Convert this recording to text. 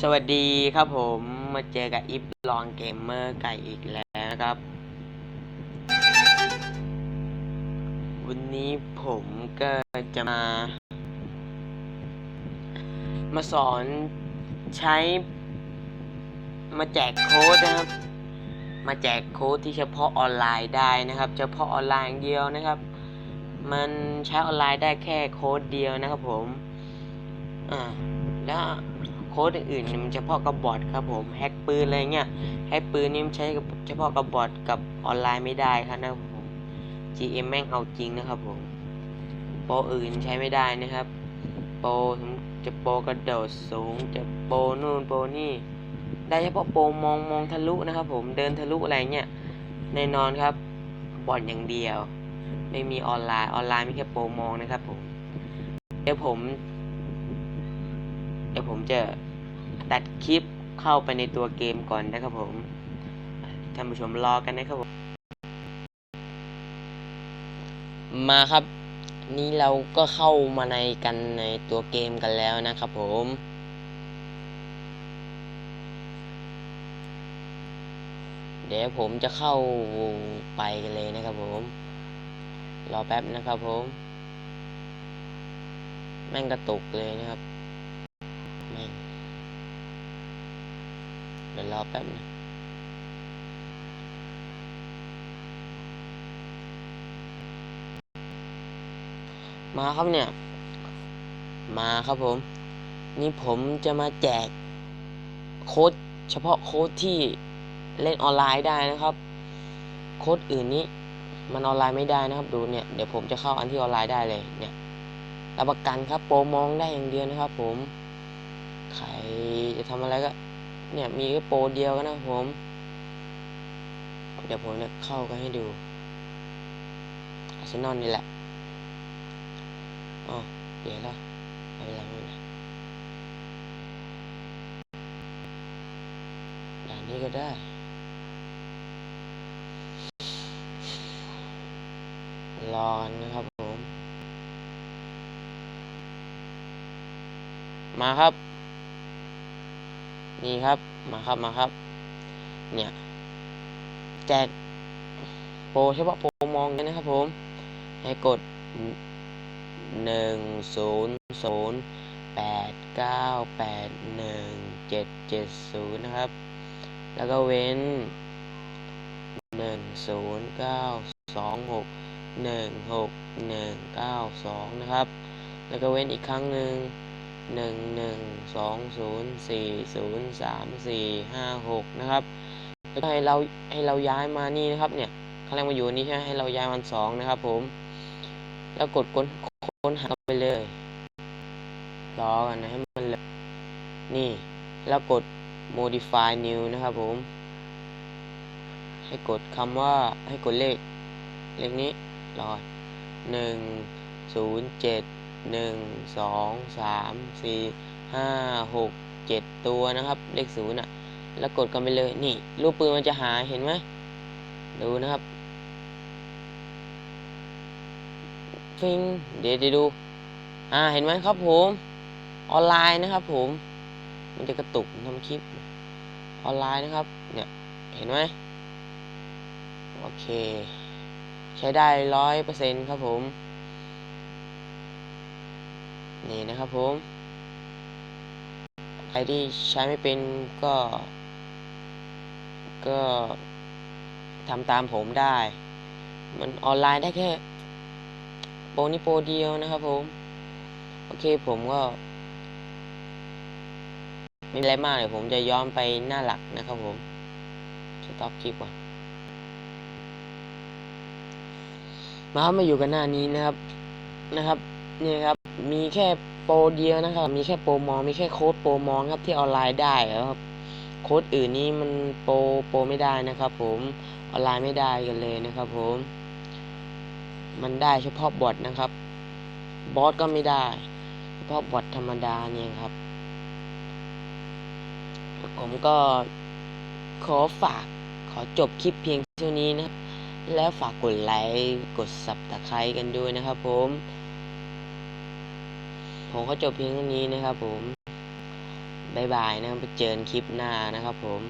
สวัสดีครับผมมาเจอกับอิฟลองเกมเมอร์ไก่อีกแล้วครับ วันนี้ผมก็จะมา มาสอนใช้ มาแจกโค้ดนะครับ มาแจกโค้ดที่เฉพาะออนไลน์ได้นะครับ เฉพาะออนไลน์อย่างเดียวนะครับ มันใช้ออนไลน์ได้แค่โค้ดเดียวนะครับผม อ่าแล้วโค้ดอื่นๆเนี่ยมันเฉพาะกับบอทครับผมแฮกปืนอะไรเงี้ยแฮกปืนนี่มันใช้เฉพาะกับบอทกับออนไลน์ไม่ได้ครับนะผม GM แม่งเอาจริงนะครับผมโปรอื่นใช้ไม่ได้นะครับโปรจะโปรกระโดดสูงจะโปรนู่นโปรนี่ได้เฉพาะโปรมองมองทะลุนะครับผมเดินทะลุอะไรเงี้ยแน่นอนครับบอทอย่างเดียว ไม่มีออนไลน์ออนไลน์มีแค่โปรมองนะครับผมเดี๋ยวผม เดี๋ยวผมจะตัดคลิปเข้าไปในตัวเกมก่อนนะครับผมท่านผู้ชมรอกันนะครับผมมาครับ นี่เราก็เข้ามาในกันในตัวเกมกันแล้วนะครับผมเดี๋ยวผมจะเข้าไปกันเลยนะครับผม รอแป๊บนะครับผม แม่งกระตุกเลยนะครับ ยวรอแป๊บนะมาครับเนี่ย มาครับผม นี่ผมจะมาแจกโค้ดเฉพาะโค้ดที่เล่นออนไลน์ได้นะครับ โค้ดอื่นนี้มันออนไลน์ไม่ได้นะครับดูเนี่ยเดี๋ยวผมจะเข้าอันที่ออนไลน์ได้เลยเนี่ยรับประกันครับโปรมองได้อย่างเดียวนะครับผม ใครจะทำอะไรก็ เนี่ยมีแค่โปรเดียวกันนะผม เดี๋ยวผมจะเข้ากันให้ดูอาร์เซนอลนี่แหละอ๋อเดี๋ยวละเป็นไรม่เป็นไรด่านนี้ก็ได้รอกันนะครับผม มาครับ นี่ครับมาครับมาครับ เนี่ย แจกโปรเฉพาะโปรมองกันนะครับผม ให้กดหนึ่งศูนย์ศูนย์แปดเก้าแปดหนึ่งเจ็ดเจ็ดศูนย์นะครับ แล้วก็เว้นหนึ่งศูนย์เก้าสองหกหนึ่งหกหนึ่งเก้าสองนะครับ แล้วก็เว้นอีกครั้งหนึ่ง หนึ่งหนึ่งสองศูนย์สี่ศูนย์สามสี่ห้าหกนะครับแล้วให้เราให้เราย้ายมานี่นะครับเนี่ยครั้งแรกมาอยู่นี่ใช่ไหมให้เราย้ายมันสองนะครับ ผม แล้วกดค้นค้นหาไปเลยรอกันนะให้มันเลยนี่ แล้วกด modify new นะครับ ผม ให้กดคำว่าให้กดเลข เลขนี้รอหนึ่งศูนย์เจ็ด หนึ่งสองสามสี่ห้าหกเจ็ดตัวนะครับ เลขศูนย์อะ แล้วกดกันไปเลยนี่รูปปืนมันจะหายเห็นไหมดูนะครับฟิงเดี๋ยวจะดู อ่าเห็นไหมครับผม ออนไลน์นะครับผม มันจะกระตุกทำคลิป ออนไลน์นะครับ เนี่ยเห็นไหมโอเค ใช้ได้ร้อยเปอร์เซ็นครับผม นี่นะครับผม ใครที่ใช้ไม่เป็นก็ ก็ทำตามผมได้ มันออนไลน์ได้แค่โปรนี้โปรเดียวนะครับผม โอเคผมก็ไม่มีอะไรมากเดี๋ยผมจะย้อนไปหน้าหลักนะครับผม สต็อปคลิปก่อน มาครับมาอยู่กันหน้านี้นะครับนะครับ นี่ครับ มีแค่โปรเดียวนะครับ มีแค่โปรมอง มีแค่โค้ดโปรมองครับที่ออนไลน์ได้ครับ โค้ดอื่นนี่มันโปรโปรไม่ได้นะครับ ผมออนไลน์ไม่ได้กันเลยนะครับ ผม มันได้เฉพาะบอทนะครับ บอสก็ไม่ได้ เฉพาะบอทธรรมดาเนี่ยครับ ผมก็ขอฝากขอจบคลิปเพียงเท่านี้นะ แล้วฝากกดไลค์ กดสับตะไคร้กันด้วยนะครับผม ผมก็จบเพียงเท่านี้นะครับผมบายบายนะครับไปเจอกันคลิปหน้านะครับผม